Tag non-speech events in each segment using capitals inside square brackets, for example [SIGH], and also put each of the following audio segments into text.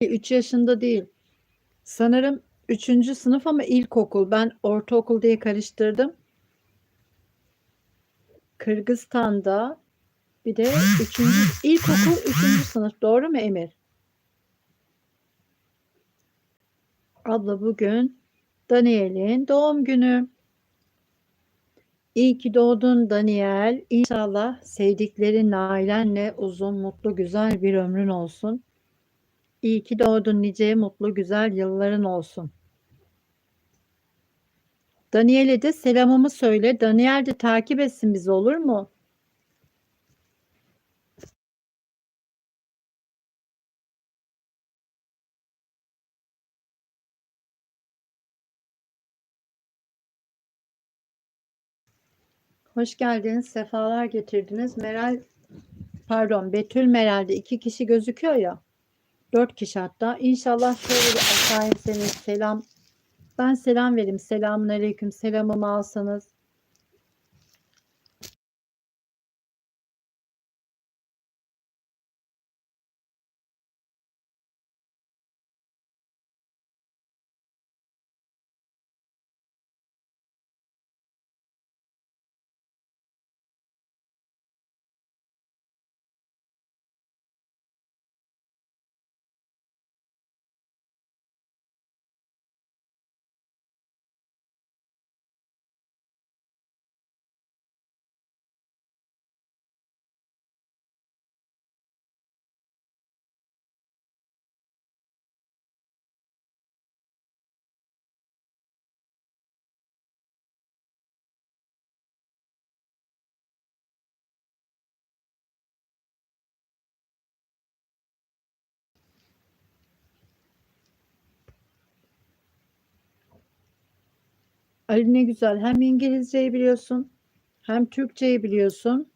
3 yaşında değil. Sanırım 3. sınıf ama ilkokul. Ben ortaokul diye karıştırdım. Kırgızistan'da bir de 3. ilkokul 3. sınıf. Doğru mu Emir? Abla bugün Daniel'in doğum günü. İyi ki doğdun Daniel. İnşallah sevdiklerin ailenle uzun, mutlu, güzel bir ömrün olsun. İyi ki doğdun nice mutlu, güzel yılların olsun. Daniel'e de selamımı söyle. Daniel de takip etsin bizi olur mu? Hoş geldiniz, sefalar getirdiniz. Meral, pardon Betül Meral'de iki kişi gözüküyor ya. Dört kişi hatta. İnşallah şöyle bir aşağı inseniz selam. Ben selam vereyim. Selamun aleyküm. Selamımı alsanız. Ali ne güzel. Hem İngilizceyi biliyorsun, hem Türkçeyi biliyorsun.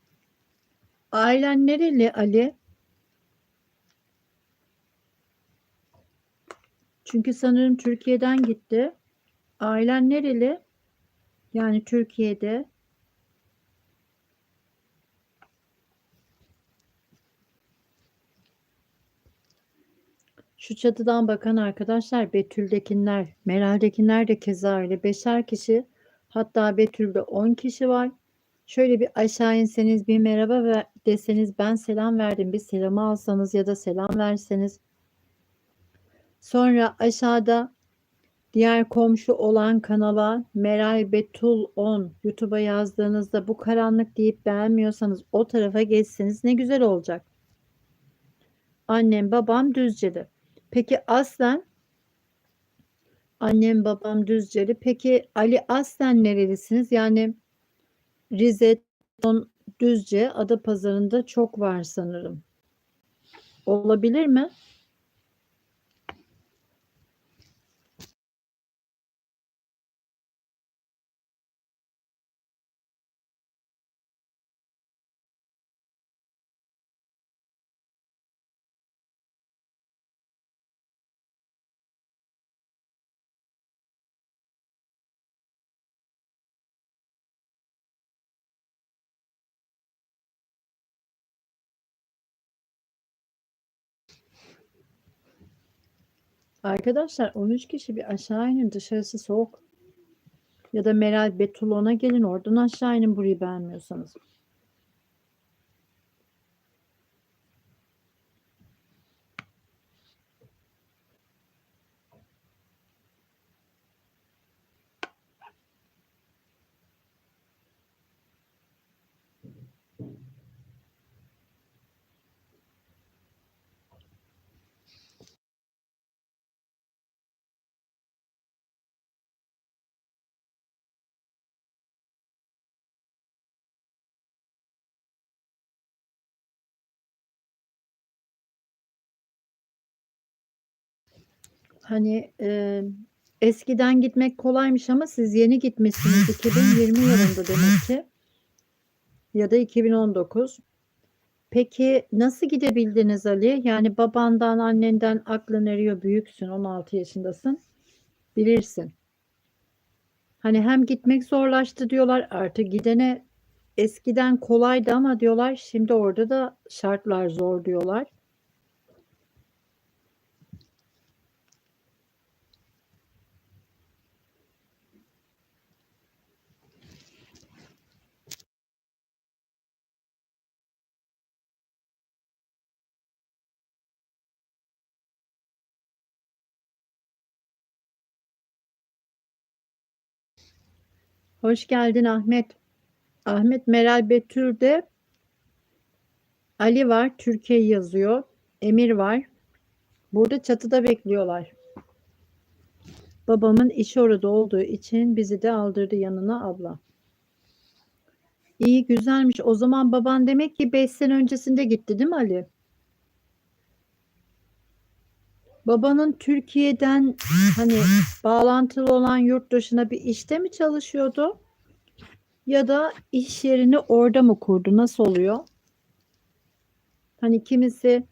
Ailen nereli Ali? Çünkü sanırım Türkiye'den gitti. Ailen nereli? Yani Türkiye'de. Şu çatıdan bakan arkadaşlar Betül'dekiler, Meral'dekiler de keza öyle. Beşer kişi hatta Betül'de 10 kişi var. Şöyle bir aşağı inseniz bir merhaba ve deseniz ben selam verdim bir selamı alsanız ya da selam verseniz. Sonra aşağıda diğer komşu olan kanala Meral Betul 10 YouTube'a yazdığınızda bu karanlık deyip beğenmiyorsanız o tarafa geçseniz ne güzel olacak. Annem babam Düzce'de. Peki aslen annem babam Düzceli. Peki Ali aslen nerelisiniz? Yani Rize, Düzce, Adapazarı'nda çok var sanırım. Olabilir mi? Arkadaşlar 13 kişi bir aşağı inin dışarısı soğuk. Ya da Meral Betulon'a gelin oradan aşağı inin burayı beğenmiyorsanız. Hani e, eskiden gitmek kolaymış ama siz yeni gitmişsiniz 2020 yılında demek ki ya da 2019. Peki nasıl gidebildiniz Ali? Yani babandan, annenden aklın eriyor, büyüksün, 16 yaşındasın. Bilirsin. Hani hem gitmek zorlaştı diyorlar artık gidene eskiden kolaydı ama diyorlar şimdi orada da şartlar zor diyorlar. Hoş geldin Ahmet. Ahmet Meral Betül'de Ali var. Türkiye yazıyor. Emir var. Burada çatıda bekliyorlar. Babamın işi orada olduğu için bizi de aldırdı yanına abla. İyi güzelmiş. O zaman baban demek ki 5 sene öncesinde gitti değil mi Ali? Babanın Türkiye'den hani bağlantılı olan yurt dışına bir işte mi çalışıyordu? Ya da iş yerini orada mı kurdu? Nasıl oluyor? Hani kimisi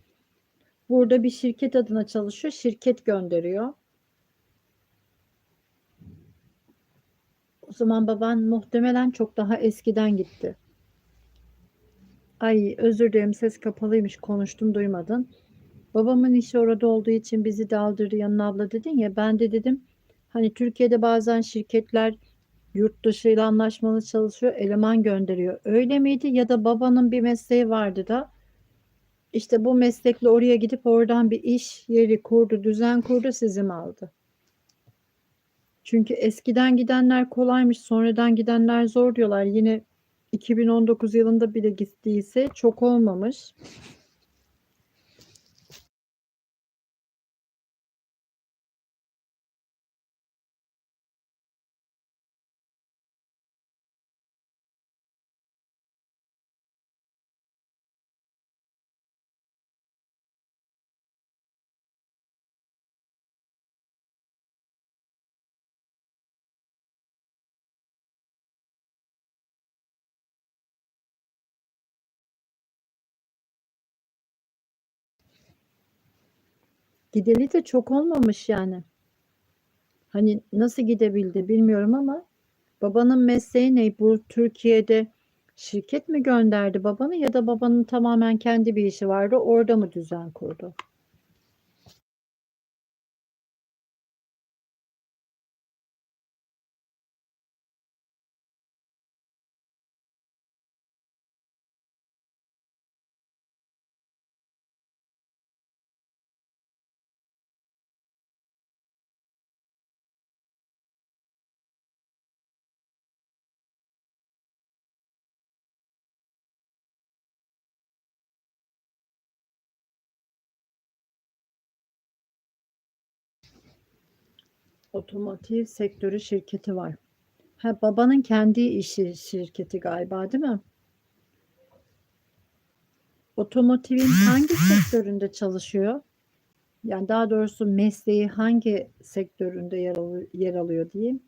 burada bir şirket adına çalışıyor, şirket gönderiyor. O zaman baban muhtemelen çok daha eskiden gitti. Ay özür dilerim ses kapalıymış konuştum duymadın. Babamın işi orada olduğu için bizi de aldırdı yanına abla dedin ya ben de dedim hani Türkiye'de bazen şirketler yurt dışı ile anlaşmalı çalışıyor eleman gönderiyor. Öyle miydi ya da babanın bir mesleği vardı da işte bu meslekle oraya gidip oradan bir iş yeri kurdu, düzen kurdu, sizi mi aldı? Çünkü eskiden gidenler kolaymış, sonradan gidenler zor diyorlar. Yine 2019 yılında bile gittiyse çok olmamış. Gideli de çok olmamış yani. Hani nasıl gidebildi bilmiyorum ama babanın mesleği ne? Bu Türkiye'de şirket mi gönderdi babanı ya da babanın tamamen kendi bir işi vardı orada mı düzen kurdu? Otomotiv sektörü şirketi var. Ha, babanın kendi işi şirketi galiba değil mi? Otomotivin hangi [LAUGHS] sektöründe çalışıyor? Yani daha doğrusu mesleği hangi sektöründe yer, al yer alıyor diyeyim.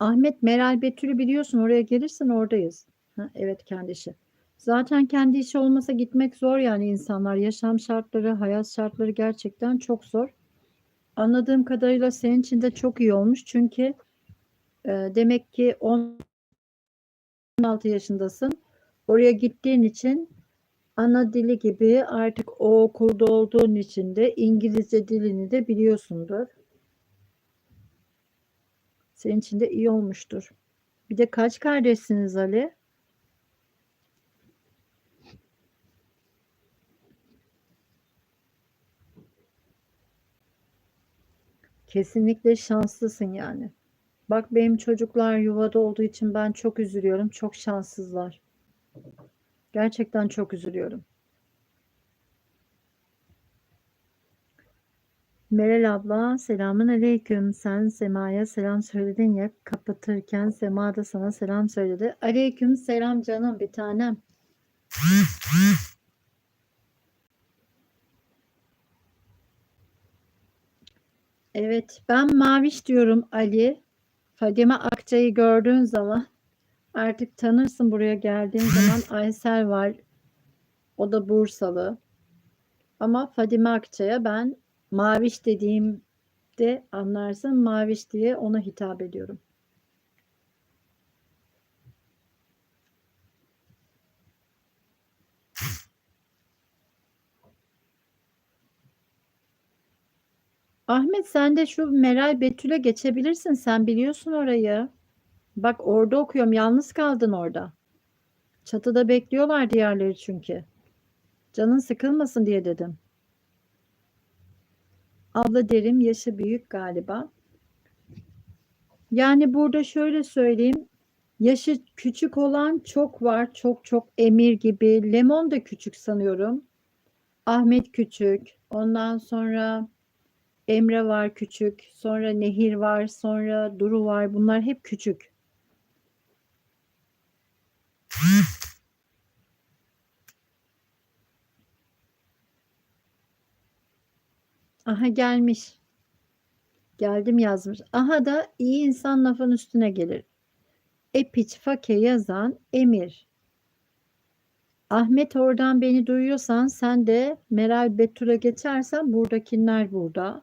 Ahmet Meral Betül'ü biliyorsun oraya gelirsen oradayız. Ha, evet kendi işi. Zaten kendi işi olmasa gitmek zor yani insanlar. Yaşam şartları, hayat şartları gerçekten çok zor. Anladığım kadarıyla senin için de çok iyi olmuş. Çünkü e, demek ki 16 yaşındasın. Oraya gittiğin için ana dili gibi artık o okulda olduğun için de İngilizce dilini de biliyorsundur. Senin için de iyi olmuştur. Bir de kaç kardeşsiniz Ali? Kesinlikle şanslısın yani. Bak benim çocuklar yuvada olduğu için ben çok üzülüyorum. Çok şanssızlar. Gerçekten çok üzülüyorum. Meral abla selamun aleyküm. Sen Sema'ya selam söyledin ya kapatırken Sema da sana selam söyledi. Aleyküm selam canım bir tanem. Evet ben Maviş diyorum Ali. Fadime Akçay'ı gördüğün zaman artık tanırsın buraya geldiğin [LAUGHS] zaman Aysel var. O da Bursalı. Ama Fadime Akçay'a ben Maviş dediğimde anlarsın Maviş diye ona hitap ediyorum. Ahmet sen de şu Meral Betül'e geçebilirsin. Sen biliyorsun orayı. Bak orada okuyorum. Yalnız kaldın orada. Çatıda bekliyorlar diğerleri çünkü. Canın sıkılmasın diye dedim. Abla derim yaşı büyük galiba. Yani burada şöyle söyleyeyim. Yaşı küçük olan çok var. Çok çok Emir gibi. Lemon da küçük sanıyorum. Ahmet küçük. Ondan sonra Emre var küçük. Sonra Nehir var. Sonra Duru var. Bunlar hep küçük. Aha gelmiş. Geldim yazmış. Aha da iyi insan lafın üstüne gelir. Epiç fake yazan Emir. Ahmet oradan beni duyuyorsan sen de Meral Betül'e geçersen buradakiler burada.